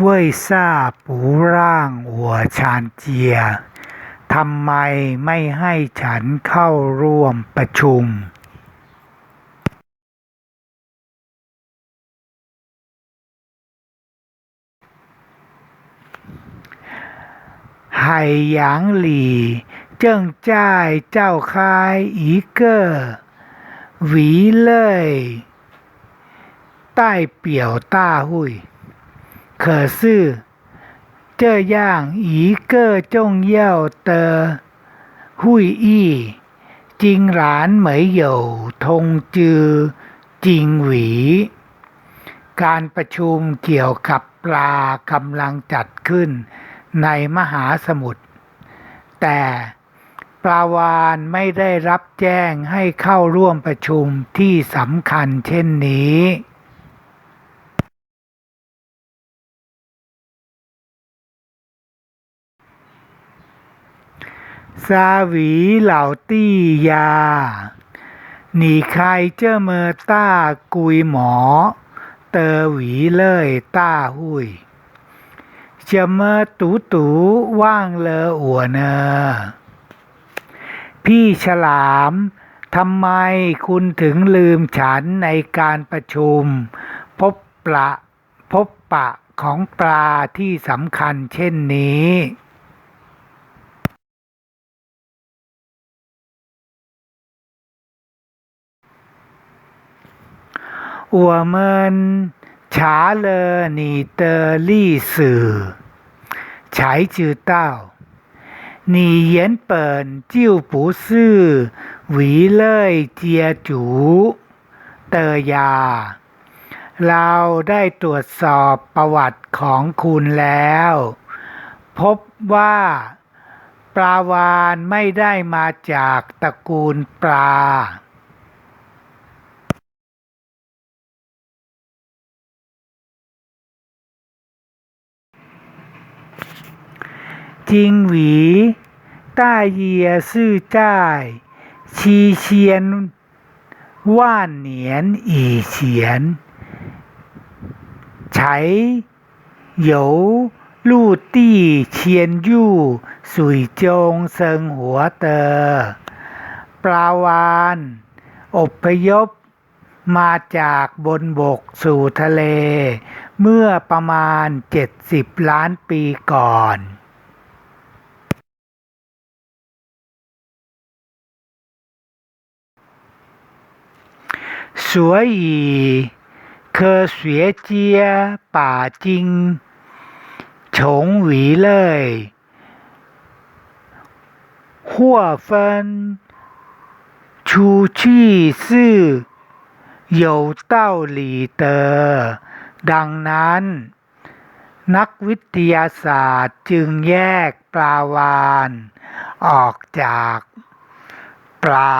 เว่ยซ่าปูร่างอวชาเจีย ทำไมไม่ให้ฉันเข้าร่วมประชุม海洋里正在召开一个鱼类代表大会可是这样一个重要的会议竟然没有通知จิงหวี การประชุมเกี่ยวกับปลากำลังจัดขึ้นในมหาสมุทร แต่ปลาวานไม่ได้รับแจ้งให้เข้าร่วมประชุมที่สำคัญเช่นนี้ ซาหวีเหล่าตี้ยา หนีใครเจ้าเมอต้ากุยหมอ เตอหวีเล่ยต้าหุยเจะเมอตูตูว่างเลออัวเนอ พี่ฉลามทำไมคุณถึงลืมฉันในการประชุม พบปะพบปะของปลาที่สำคัญเช่นนี้ 我们查了你的历史，才知道你原本就不是鱼类接族的呀เราได้ตรวจสอบประวัติของคุณแล้ว พบว่าปลาวานไม่ได้มาจากตระกูลปลา จริงหวีต้าเยียซื่อจ้าย ชีเชีเตอ ปลาวานอบพยพมาจากบนบกสู่ทะเล เมื่อประมาณ 70 ล้านปีก่อน 所以科学家把鲸从鱼类划分出去是有道理的ดังนั้น นักวิทยาศาสตร์จึงแยกปลาวาน ออกจากปลา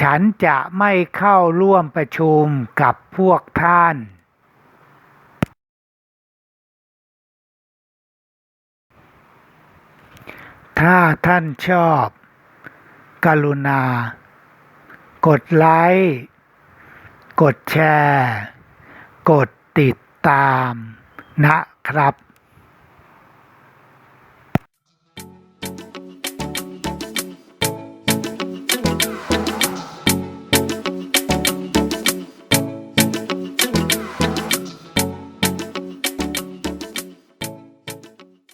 ฉันจะไม่เข้าร่วมประชุมกับพวกท่าน ถ้าท่านชอบ กรุณา กดไลค์ กดแชร์ กดติดตามนะครับ